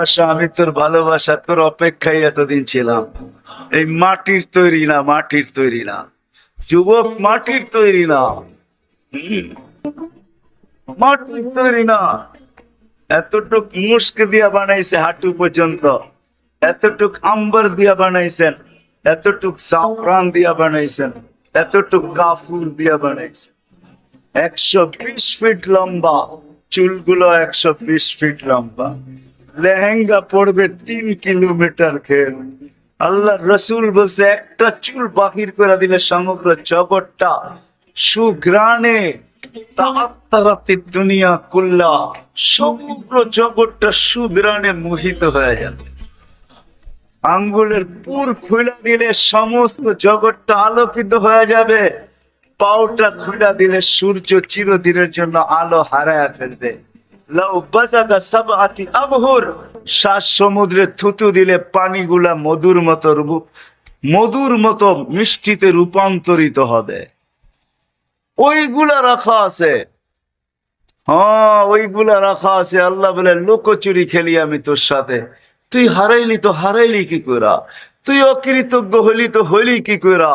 ভালোবাসা, আমি তোর ভালোবাসা, তোর অপেক্ষায় এতদিন ছিলাম। এই মাটির তৈরি না, মাটির তৈরি না। যুবক, মাটির তৈরি না। মাটির তৈরি না। এতটুক মুস্ক দিয়া বানাইছে হাঁটু পর্যন্ত। এতটুক আম্বার দিয়া বানাইছেন। এতটুক সাফরান দিয়া বানাইছেন। এতটুক কাফুর দিয়া বানাইছেন। একশো বিশ ফিট লম্বা। চুলগুলো একশো বিশ ফিট লম্বা। লেহেঙ্গা পড়বে তিন কিলোমিটার খেল আল্লাহ রসুল বলছে, একটা চুল বাহির করে দিলে সমগ্র জগৎটা সুগ্রানে দুনিয়া কুল্লা, সমগ্র জগৎটা মোহিত হয়ে যাবে। আঙ্গুলের পুর খুলে দিলে সমস্ত জগৎটা আলোকিত হয়ে যাবে। পাওটা খুলে দিলে সূর্য চিরদিনের জন্য আলো হারায় ফেলবে। সমুদ্রে থুতু দিলে পানিগুলা মধুর মতো মধুর মতো মিষ্টিতে রূপান্তরিত হবে। ওইগুলা রাখা আছে। হ্যাঁ ওইগুলা রাখা আছে। আল্লাহ বলে লোকচুরি খেলি আমি তোর সাথে। তুই হারাইলি তো হারাইলি কি করা তুই অকৃতজ্ঞ হলি তো হলি কি করা